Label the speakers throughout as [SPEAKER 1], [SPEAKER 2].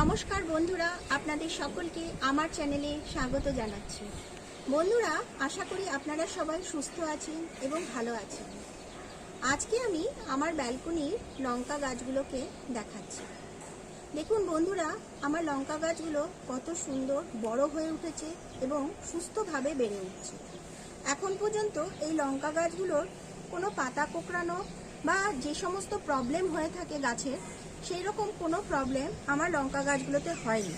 [SPEAKER 1] নমস্কার বন্ধুরা, আপনাদের সকলকে আমার চ্যানেলে স্বাগত জানাচ্ছি। বন্ধুরা, আশা করি আপনারা সবাই সুস্থ আছেন এবং ভালো আছেন। আজকে আমি আমার ব্যালকনির লঙ্কা গাছগুলোকে দেখাচ্ছি। দেখুন বন্ধুরা, আমার লঙ্কা গাছগুলো কত সুন্দর বড় হয়ে উঠেছে এবং সুস্থভাবে বেড়ে উঠছে। এখন পর্যন্ত এই লঙ্কা গাছগুলোর কোনো পাতা কোঁকড়ানো বা যে সমস্ত প্রবলেম হয়ে থাকে গাছের সেই রকম কোনো প্রবলেম আমার লঙ্কা গাছগুলোতে হয়নি।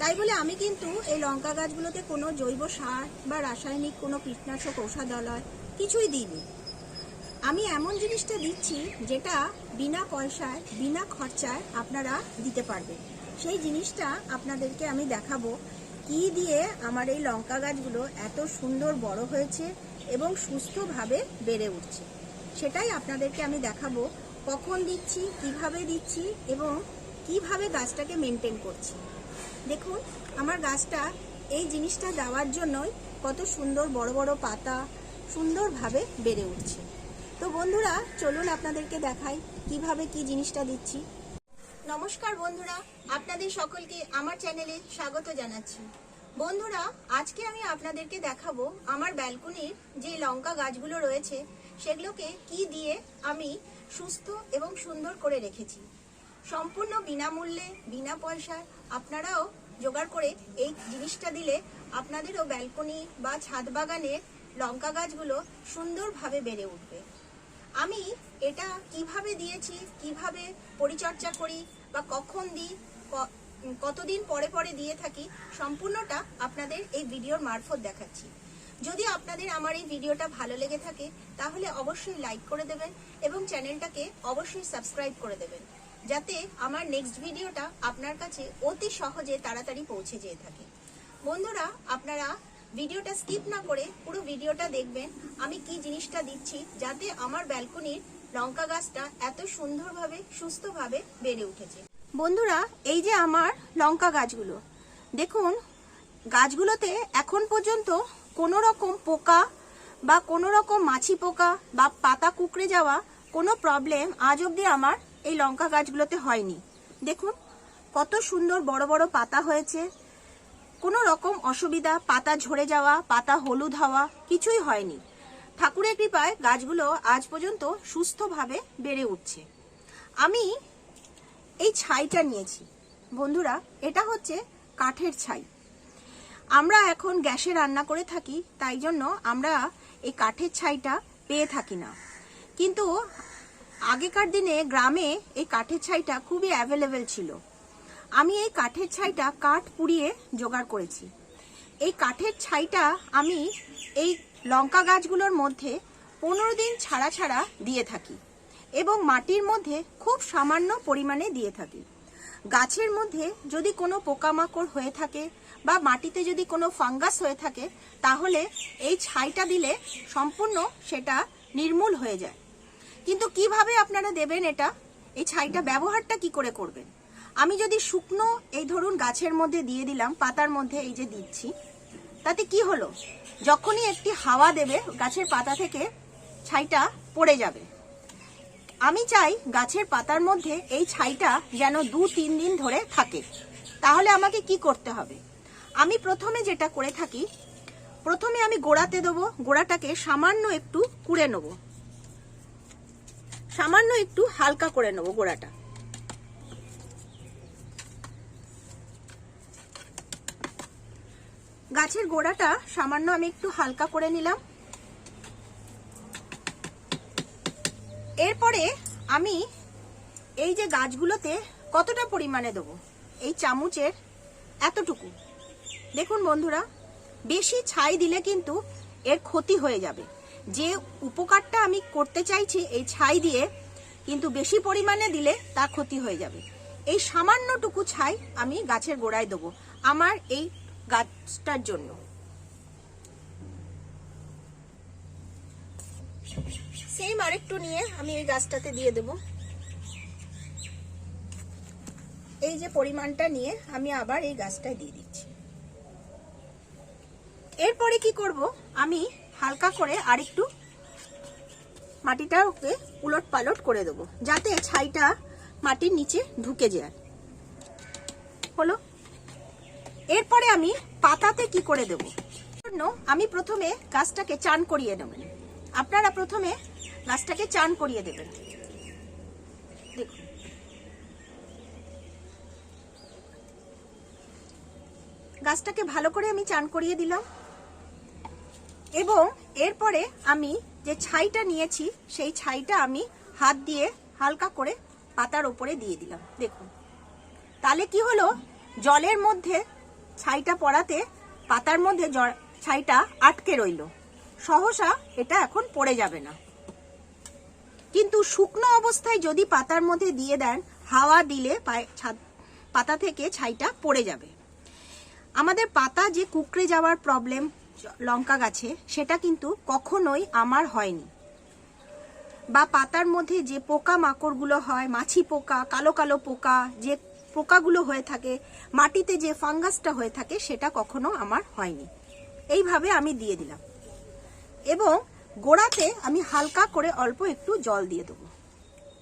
[SPEAKER 1] তাই বলে আমি কিন্তু এই লঙ্কা গাছগুলোতে কোনো জৈব সার বা রাসায়নিক কোনো কীটনাশক ঔষধালয় কিছুই দিইনি। আমি এমন জিনিসটা দিচ্ছি যেটা বিনা পয়সায়, বিনা খরচায় আপনারা দিতে পারবেন। সেই জিনিসটা আপনাদেরকে আমি দেখাবো কি দিয়ে আমার এই লঙ্কা গাছগুলো এত সুন্দর বড় হয়েছে এবং সুস্থভাবে বেড়ে উঠছে। সেটাই আপনাদেরকে আমি দেখাবো কখন দিচ্ছি, কীভাবে দিচ্ছি এবং কীভাবে গাছটাকে মেনটেন করছি। দেখুন, আমার গাছটা এই জিনিসটা দেওয়ার জন্যই কত সুন্দর বড় বড় পাতা সুন্দরভাবে বেড়ে উঠছে। তো বন্ধুরা, চলুন আপনাদেরকে দেখাই কীভাবে কি জিনিসটা দিচ্ছি। নমস্কার বন্ধুরা, আপনাদের সকলকে আমার চ্যানেলে স্বাগত জানাচ্ছি। বন্ধুরা, আজকে আমি আপনাদেরকে দেখাবো আমার ব্যালকনির যে লঙ্কা গাছগুলো রয়েছে সেগুলোকে কি দিয়ে আমি সুস্থ এবং সুন্দর করে রেখেছি? সম্পূর্ণ বিনামূল্যে, বিনা পয়সায় আপনারাও জোগাড় করে এই জিনিসটা দিলে আপনাদেরও ব্যালকনি বা ছাদ বাগানে লঙ্কা গাছগুলো সুন্দরভাবে বেড়ে উঠবে। আমি এটা কীভাবে দিয়েছি, কীভাবে পরিচর্যা করি বা কখন দিই কতদিন পরে পরে দিয়ে থাকি, সম্পূর্ণটা আপনাদের এই ভিডিওর মারফত দেখাচ্ছি। যদি আপনাদের আমার এই ভিডিওটা ভালো লেগে থাকে, তাহলে অবশ্যই লাইক করে দেবেন এবং চ্যানেলটাকে অবশ্যই সাবস্ক্রাইব করে দেবেন, যাতে আমার নেক্সট ভিডিওটা আপনার কাছে অতি সহজে তাড়াতাড়ি পৌঁছে যেয়ে থাকে। বন্ধুরা, আপনারা ভিডিওটা স্কিপ না করে পুরো ভিডিওটা দেখবেন, আমি কি জিনিসটা দিচ্ছি যাতে আমার ব্যালকনির লঙ্কা গাছটা এত সুন্দরভাবে, সুস্থভাবে বেড়ে উঠেছে। বন্ধুরা, এই যে আমার লঙ্কা গাছগুলো, দেখুন, গাছগুলোতে এখন পর্যন্ত কোনো রকম পোকা বা কোনো রকম মাছি পোকা বা পাতা কুকড়ে যাওয়া কোনো প্রবলেম আজ অবধি আমার এই লঙ্কা গাছগুলোতে হয়নি। দেখুন, কত সুন্দর বড় বড় পাতা হয়েছে। কোনো রকম অসুবিধা, পাতা ঝরে যাওয়া, পাতা হলুদ হওয়া কিছুই হয়নি। ঠাকুরের কৃপায় গাছগুলো আজ পর্যন্ত সুস্থভাবে বেড়ে উঠছে। আমি এই ছাইটা নিয়েছি। বন্ধুরা, এটা হচ্ছে কাঠের ছাই। আমরা এখন গ্যাসে রান্না করে থাকি, তাই জন্য আমরা এই কাঠের ছাইটা পেয়ে থাকি না। কিন্তু আগেকার দিনে গ্রামে এই কাঠের ছাইটা খুবই অ্যাভেলেবেল ছিল। আমি এই কাঠের ছাইটা কাঠ পুড়িয়ে জোগাড় করেছি। এই কাঠের ছাইটা আমি এই লঙ্কা গাছগুলোর মধ্যে পনেরো দিন ছাড়া ছাড়া দিয়ে থাকি এবং মাটির মধ্যে খুব সামান্য পরিমাণে দিয়ে থাকি। গাছের মধ্যে যদি কোনো পোকামাকড় হয়ে থাকে বা মাটিতে যদি কোনো ফাঙ্গাস হয়ে থাকে, তাহলে এই ছাইটা দিলে সম্পূর্ণ সেটা নির্মূল হয়ে যায়। কিন্তু কীভাবে আপনারা দেবেন এটা? এই ছাইটা ব্যবহারটা কি করে করবেন? আমি যদি শুকনো এই ধরুন গাছের মধ্যে দিয়ে দিলাম, পাতার মধ্যে এই যে দিচ্ছি, তাতে কি হলো? যখনই একটি হাওয়া দেবে, গাছের পাতা থেকে ছাইটা পড়ে যাবে। আমি চাই গাছের পাতার মধ্যে এই ছাইটা যেন দু তিন দিন ধরে থাকে। তাহলে আমাকে কি করতে হবে? আমি প্রথমে যেটা করে থাকি, প্রথমে আমি গোড়াতে দেবো, গোড়াটাকে সামান্য একটু কুড়ে নেব। সামান্য একটু হালকা করে নেব গোড়াটা। গাছের গোড়াটা সামান্য আমি একটু হালকা করে নিলাম। এরপরে আমি এই যে গাছগুলোতে কতটা পরিমাণে দেবো, এই চামচের এতটুকু। দেখুন বন্ধুরা, বেশি ছাই দিলে কিন্তু এর ক্ষতি হয়ে যাবে। যে উপকারটা আমি করতে চাইছি এই ছাই দিয়ে, কিন্তু বেশি পরিমাণে দিলে তার ক্ষতি হয়ে যাবে। এই সামান্যটুকু ছাই আমি গাছের গোড়ায় দেবো আমার এই গাছটার জন্য। সেম আরেকটু নিয়ে আমি এই গাছটাতে দিয়ে দেব। এই যে পরিমাণটা নিয়ে আমি আবার এই গাছটায় দিয়ে দিচ্ছি। এরপরে কি করব? আমি হালকা করে আরেকটু মাটিটা ওকে উলট পালট করে দেবো, যাতে ছাইটা মাটির নিচে ঢুকে যায়। হলো? এরপরে আমি পাতাতে কি করে দেব? জন্য আমি প্রথমে গাছটাকে চান করিয়ে নেবেন আপনারা প্রথমে গাছটাকে চান করিয়ে দেবেন। দেখুন। গাছটাকে ভালো করে আমি চান করিয়ে দিলাম। এবং এরপরে আমি যে ছাইটা নিয়েছি, সেই ছাইটা আমি হাত দিয়ে হালকা করে পাতার ওপরে দিয়ে দিলাম। দেখুন। তাহলে কি হলো? জলের মধ্যে ছাইটা পড়াতে পাতার মধ্যে ছাইটা আটকে রইল। সহসা এটা এখন পড়ে যাবে না। কিন্তু শুকনো অবস্থায় যদি পাতার মধ্যে দিয়ে দেন, হাওয়া দিলে পাতা থেকে ছাইটা পড়ে যাবে। আমাদের পাতা যে কুকড়ে যাওয়ার প্রবলেম লঙ্কা গাছে, সেটা কিন্তু কখনোই আমার হয়নি। বা পাতার মধ্যে যে পোকা মাকড়গুলো হয়, মাছি পোকা, কালো কালো পোকা, যে পোকাগুলো হয়ে থাকে, মাটিতে যে ফাঙ্গাসটা হয়ে থাকে, সেটা কখনো আমার হয়নি। এইভাবে আমি দিয়ে দিলাম। এবং গোড়াতে আমি হালকা করে অল্প একটু জল দিয়ে দেবো।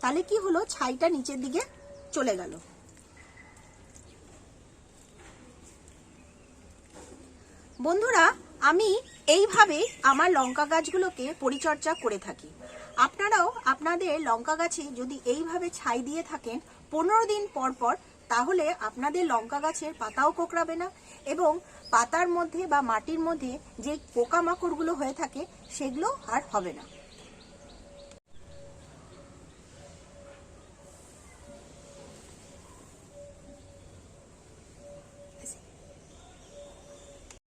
[SPEAKER 1] তাহলে কি হলো? ছাইটা নিচের দিকে চলে গেল। বন্ধুরা আমি এইভাবে আমার লঙ্কা গাছগুলোকে পরিচর্যা করে থাকি। আপনারাও আপনাদের লঙ্কা গাছে যদি এইভাবে ছাই দিয়ে থাকেন পনেরো দিন পর পর, তাহলে আপনাদের লঙ্কা গাছের পাতাও কোকড়াবে না এবং পাতার মধ্যে বা মাটির মধ্যে যে পোকামাকড়গুলো হয়ে থাকে, সেগুলো আর হবে না।